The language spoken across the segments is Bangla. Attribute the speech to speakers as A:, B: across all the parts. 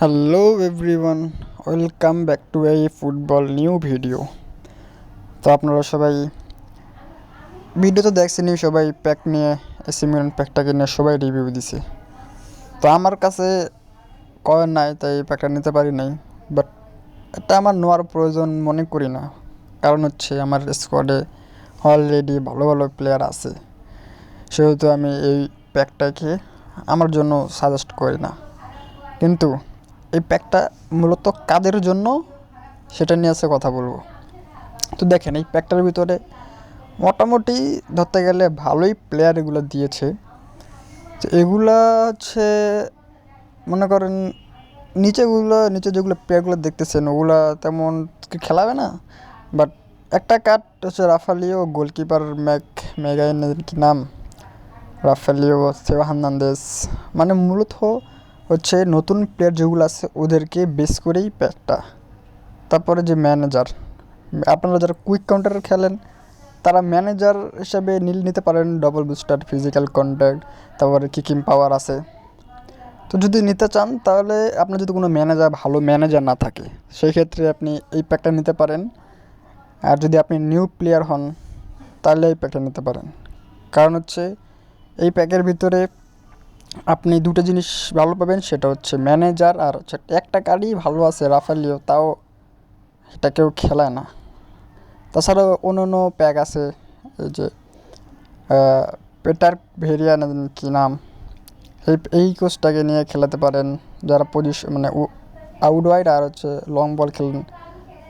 A: Hello everyone welcome back to এই ফুটবল নিউ ভিডিও তো আপনারা সবাই ভিডিও তো দেখছেনই, সবাই প্যাক নিয়ে এসি মিলান প্যাকটাকে নিয়ে সবাই রিভিউ দিছে। তো আমার কাছে কয়েন নাই, তাই প্যাকটা নিতে পারি নাই। বাট এটা আমার নেওয়ার প্রয়োজন মনে করি না। কারণ হচ্ছে আমার স্কোয়াডে অলরেডি ভালো ভালো প্লেয়ার আছে। সেহেতু আমি এই প্যাকটাকে আমার জন্য সাজেস্ট করি না। কিন্তু এই প্যাকটা মূলত কাদের জন্য সেটা নিয়ে আছে কথা বলব। তো দেখেন, এই প্যাকটার ভিতরে মোটামুটি ধরতে গেলে ভালোই প্লেয়ার এগুলো দিয়েছে। তো এগুলা হচ্ছে, মনে করেন নিচেগুলো, নিচে যেগুলো প্লেয়ারগুলো দেখতেছেন, ওগুলা তেমন খেলাবে না? বাট একটা কার্ড হচ্ছে রাফালিও গোলকিপার ম্যাক মেগাইনের কি নাম? রাফালিও সেবা হার্নান্দেজ। মানে মূলত হচ্ছে নতুন প্লেয়ার যেগুলো আছে, ওদেরকে বেস করেই প্যাকটা তারপরে যে ম্যানেজার আপনারা যারা কুইক কাউন্টারে খেলেন, তারা ম্যানেজার হিসাবে নীল নিতে পারেন ডবল বুস্টার ফিজিক্যাল কন্ট্যাক্ট তারপরে কিকিং পাওয়ার আছে। তো যদি নিতে চান, তাহলে আপনার যদি কোনো ম্যানেজার ভালো ম্যানেজার না থাকে, সেই ক্ষেত্রে আপনি এই প্যাকটা নিতে পারেন। আর যদি আপনি নিউ প্লেয়ার হন, তাহলে এই প্যাকটা নিতে পারেন। কারণ হচ্ছে, এই প্যাকের ভিতরে আপনি দুটো জিনিস ভালো পাবেন, সেটা হচ্ছে ম্যানেজার আর হচ্ছে একটা কার্ডই ভালো আছে রাফালিও, তাও এটা কেউ খেলায় না। তাছাড়াও অন্য অন্য প্যাক আছে, এই যে পেটার ভেরিয়া না কী নাম? এই এই কোচটাকে নিয়ে খেলাতে পারেন, যারা পজিশন মানে আউট ওয়াইড আর হচ্ছে লং বল খেলেন।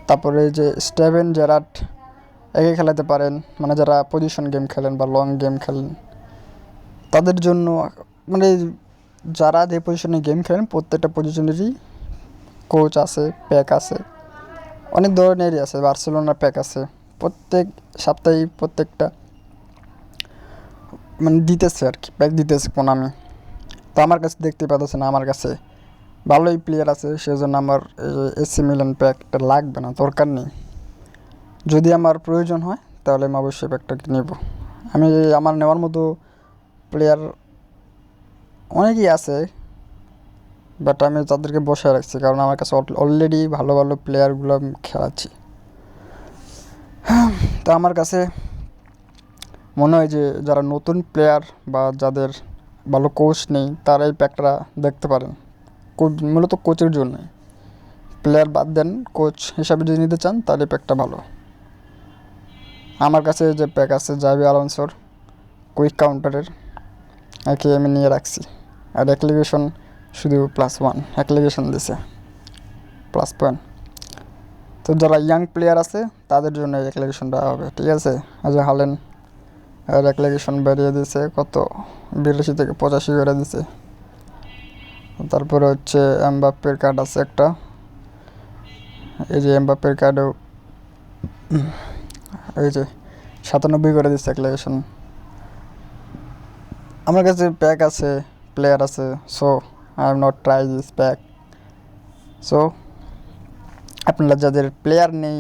A: তারপরে যে স্টেভেন জেরাট একে খেলাতে পারেন মানে যারা পজিশন গেম খেলেন বা লং গেম খেলেন। তাদের জন্য মানে যারা যে পজিশনে গেম খেলেন, প্রত্যেকটা পজিশনেরই কোচ আছে প্যাক আছে। অনেক ধরনেরই আছে বার্সেলোনার প্যাক আছে। প্রত্যেক সপ্তাহে প্রত্যেকটা মানে দিতেছে আর কি প্যাক দিতেছে কোন আমি তো আমার কাছে দেখতে পাচ্ছেন, আমার কাছে ভালোই প্লেয়ার আছে, সেজন্য আমার এসি মিলান প্যাকটা লাগবে না, দরকার নেই। যদি আমার প্রয়োজন হয়, তাহলে আমি অবশ্যই প্যাকটা নেব। আমি আমার নেওয়ার মতো প্লেয়ার অনেকই আছে বাট আমি তাদেরকে বসে রাখছি কারণ আমার কাছে অলরেডি ভালো ভালো প্লেয়ারগুলো খেলাচ্ছি। তো আমার কাছে মনে হয় যে যারা নতুন প্লেয়ার বা যাদের ভালো কোচ নেই তারা এই প্যাকটা দেখতে পারেন কোচ মূলত কোচের জন্য প্লেয়ার বাদ দেন কোচ হিসাবে যদি নিতে চান, তাহলে প্যাকটা ভালো। আমার কাছে যে প্যাক আছে জাবি আলনসোর কুইক কাউন্টারের একে আমি নিয়ে রাখছি। আর অ্যাপ্লিকেশন শুধু প্লাস ওয়ান অ্যাপ্লিকেশন দিছে। প্লাস পয়েন্ট তো যারা ইয়াং প্লেয়ার আছে, তাদের জন্য এই অ্যাপ্লিকেশনটা হবে, ঠিক আছে? আজ হালেন আর অ্যাপ্লিকেশন বেরিয়ে দিছে, কত? বিরাশি থেকে পঁচাশি করে দিছে। তারপরে হচ্ছে এমবাপ্পের কার্ড আছে একটা। এই যে এমবাপ্পের কার্ডও এই যে সাতানব্বই করে দিচ্ছে অ্যাপ্লিকেশন আমার কাছে প্যাক আছে প্লেয়ার আছে so I am not try this pack so আপনারা যাদের প্লেয়ার নেই